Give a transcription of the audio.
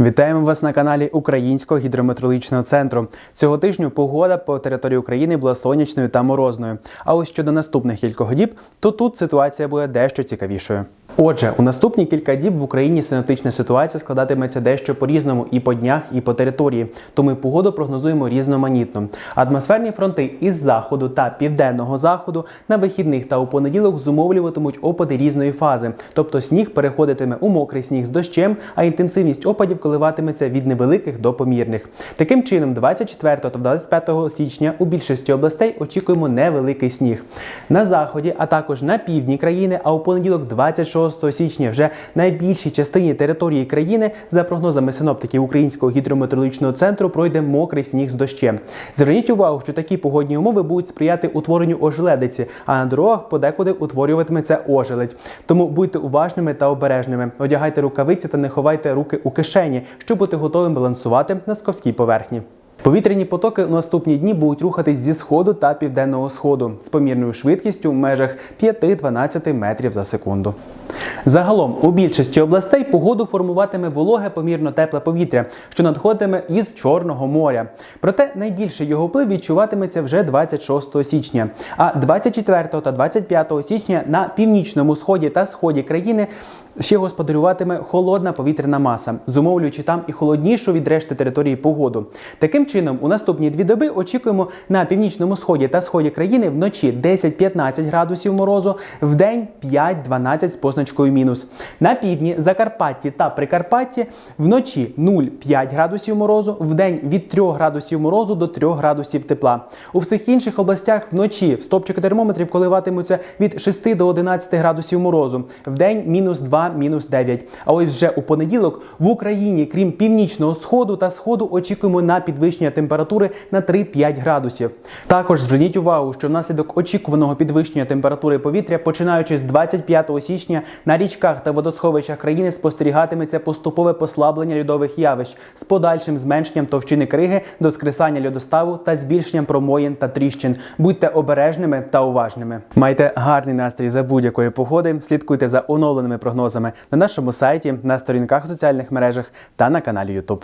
Вітаємо вас на каналі Українського гідрометеорологічного центру. Цього тижня погода по території України була сонячною та морозною. А ось щодо наступних кількох діб, то тут ситуація буде дещо цікавішою. Отже, у наступні кілька діб в Україні синоптична ситуація складатиметься дещо по-різному і по днях, і по території. Тому погоду прогнозуємо різноманітно. Атмосферні фронти із заходу та південного заходу на вихідних та у понеділок зумовлюватимуть опади різної фази, тобто сніг переходитиме у мокрий сніг з дощем, а інтенсивність опадів коливатиметься від невеликих до помірних. Таким чином, 24 та 25 січня у більшості областей очікуємо невеликий сніг. На заході, а також на півдні країни, а у понеділок, 26 січня, вже на більшій частині території країни, за прогнозами синоптиків Українського гідрометеорологічного центру, пройде мокрий сніг з дощем. Зверніть увагу, що такі погодні умови будуть сприяти утворенню ожеледиці, а на дорогах подекуди утворюватиметься ожеледь. Тому будьте уважними та обережними. Одягайте рукавиці та не ховайте руки у кишені, щоб бути готовим балансувати на сковській поверхні. Повітряні потоки у наступні дні будуть рухатись зі сходу та південного сходу з помірною швидкістю в межах 5-12 метрів за секунду. Загалом у більшості областей погоду формуватиме вологе помірно тепле повітря, що надходитиме із Чорного моря. Проте найбільше його вплив відчуватиметься вже 26 січня. А 24 та 25 січня на північному сході та сході країни ще господарюватиме холодна повітряна маса, зумовлюючи там і холоднішу від решти території погоду. Таким чином, у наступні дві доби очікуємо на північному сході та сході країни вночі 10-15 градусів морозу, в день 5-12 з позначкою мінус. На півдні, Закарпатті та Прикарпатті вночі 0,5 градусів морозу, в день від 3 градусів морозу до 3 градусів тепла. У всіх інших областях вночі стопчики термометрів коливатимуться від 6 до 11 градусів морозу, в день мінус 2, мінус 9. А ось вже у понеділок в Україні, крім північного сходу та сходу, очікуємо на підвищення температури на 3-5 градусів. Також зверніть увагу, що внаслідок очікуваного підвищення температури повітря, починаючи з 25 січня, на річках та водосховищах країни спостерігатиметься поступове послаблення льодових явищ з подальшим зменшенням товщини криги до скресання льодоставу та збільшенням промоїн та тріщин. Будьте обережними та уважними. Майте гарний настрій за будь-якої погоди. Слідкуйте за оновленими прогнозами на нашому сайті, на сторінках у соціальних мережах та на каналі YouTube.